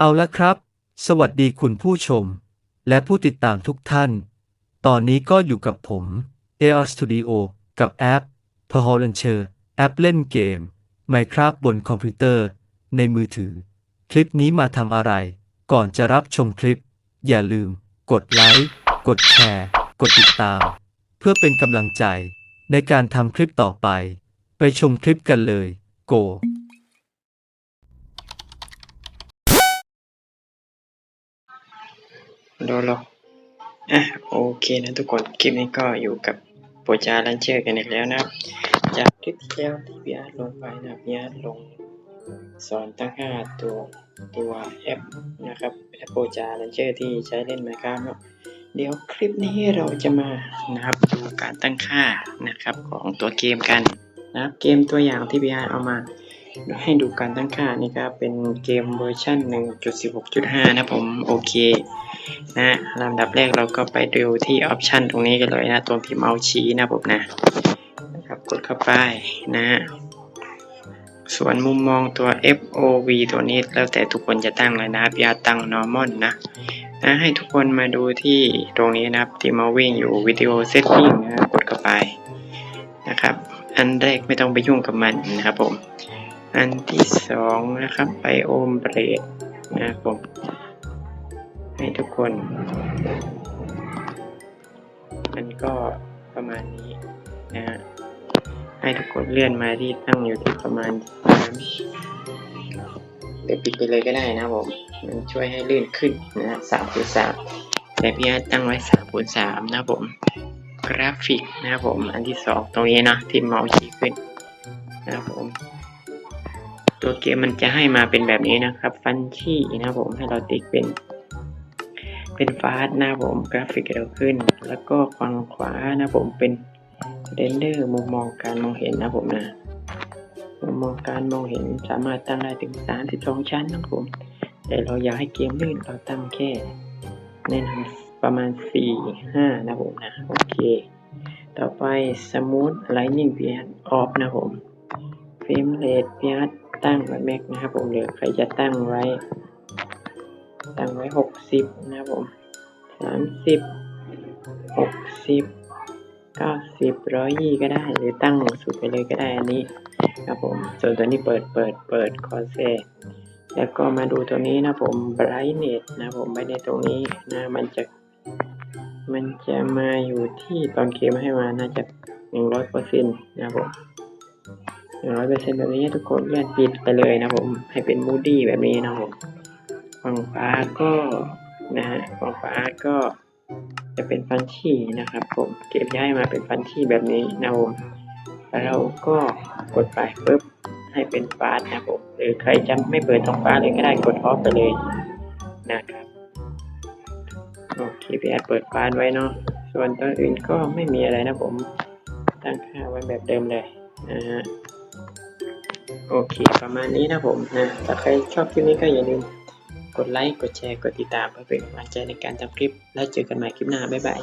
เอาละครับ สวัสดีคุณผู้ชม และผู้ติดตามทุกท่าน ตอนนี้ก็อยู่กับผม AR Studio กับแอป p e r h o l a n c h e r แอปเล่นเกม Minecraft บนคอมพิวเตอร์ ในมือถือ คลิปนี้มาทำอะไร ก่อนจะรับชมคลิป อย่าลืม กดไลค์ กดแชร์ กดติดตาม เพื่อเป็นกำลังใจในการทำคลิปต่อไป ไปชมคลิปกันเลย Go โดโลอะโอเคนะทุกคนคลิปนี้ก็อยู่กับโปรจาลันเชอร์กันอีกแล้วนะครับ จากคลิปที่แล้วที่พี่อาร์ตลงไปนะครับพี่อาร์ตลงสอนตั้งค่าตัวตัวแอปนะครับแอปโปรจาลันเชอร์ที่ใช้เล่นไมครับเนาะเดี๋ยวคลิปนี้เราจะมานะครับดูการตั้งค่านะครับของตัวเกมกันนะครับเกมตัวอย่างที่พี่อาร์ตเอามาให้ดูการตั้งค่านี่ครับเป็นเกมเวอร์ชัน1.16.5 นะผม โอเค นะลำดับแรกเราก็ไปดูที่ออปชันตรงนี้กันเลยนะตรงที่เมาชี้นะผมนะนะครับกดเข้าไปนะ ส่วนมุมมองตัว FOV ตัวนี้แล้วแต่ทุกคนจะตั้งเลยนะครับอย่าตั้ง normal นะนะให้ทุกคนมาดูที่ตรงนี้นะครับที่มาวิ่งอยู่วิดีโอเซตติ้งนะกดเข้าไปนะครับ อันแรกไม่ต้องไปยุ่งกับมันนะครับผม อันที่สองนะครับไบโอมเบรดนะครับผม ให้ทุกคน มันก็ประมาณนี้นะฮะให้ทุกคนเลื่อนมาที่ตั้งอยู่ที่ประมาณสามเดี๋ยวปิดไปเลยก็ได้นะผม มันช่วยให้ลื่นขึ้นนะฮะสามคูณสามแต่พี่อาตั้งไว้สามคูณสามนะผม กราฟิกนะผม อันที่สองตรงนี้นะที่เมาส์ชี้ขึ้นนะผม ตัวเกมมันจะให้มาเป็นแบบนี้นะครับ ฟันชี่นะผม ให้เราติ๊กเป็น เป็นฟาสต์นะครับผมกราฟิกเราขึ้น แล้วก็ฝั่งขวานะผมเป็นเรนเดอร์มุมมองการมองเห็นนะผมนะมุมมองการมองเห็นสามารถตั้งได้ถึง 32 ชั้นนะผมแต่เราอยากให้เกมลื่นเราตั้งแค่แนะนำประมาณ 4 5 นะผมนะ โอเค ต่อไป Smooth Lightning พีอาร์ออฟนะผมเฟรมเรทพีอาร์ตั้งไว้แม็กนะครับผมเหลือใครจะตั้งไว้ ตั้งไว้หกสิบนะครับผมสามสิบหกสิบเก้าสิบร้อยยี่ก็ได้ หรือตั้งสุดไปเลยก็ได้อันนี้ครับผม ส่วนตัวนี้เปิดเปิดเปิดคอเซแล้วก็มาดูตัวนี้นะผม brightness นะผม brightness ตรงนี้นะมันจะมันจะมาอยู่ที่ตอนเกมให้มาน่าจะหนึ่งร้อยเปอร์เซ็นต์นะผมหนึ่งร้อยเปอร์เซ็นต์แบบนี้ทุกคนเลื่อนปิดไปเลยนะผมให้เป็นมูดี้แบบนี้นะผม ฝั่งฟ้าก็นะฮะฝั่งฟ้าก็จะเป็นฟันชี่นะครับ ผมเก็บย้ายมาเป็นฟันชี่แบบนี้นะผมแล้วเราก็กดไปปุ๊บให้เป็นฟ้านะครับผมหรือใครจะไม่เปิดตรงฟ้าเลยก็ได้กดออฟไปเลยนะครับโอเคพี่แอดเปิดฟ้าไว้เนาะส่วนตัวอื่นก็ไม่มีอะไรนะผมตั้งค่าไว้แบบเดิมเลยนะฮะโอเค ประมาณนี้นะผมนะถ้าใครชอบคลิปนี้ก็อย่าลืม กดไลค์ กดแชร์ กดติดตามเพื่อเป็นกำลังใจในการทำคลิป แล้วเจอกันใหม่คลิปหน้า บ๊ายบาย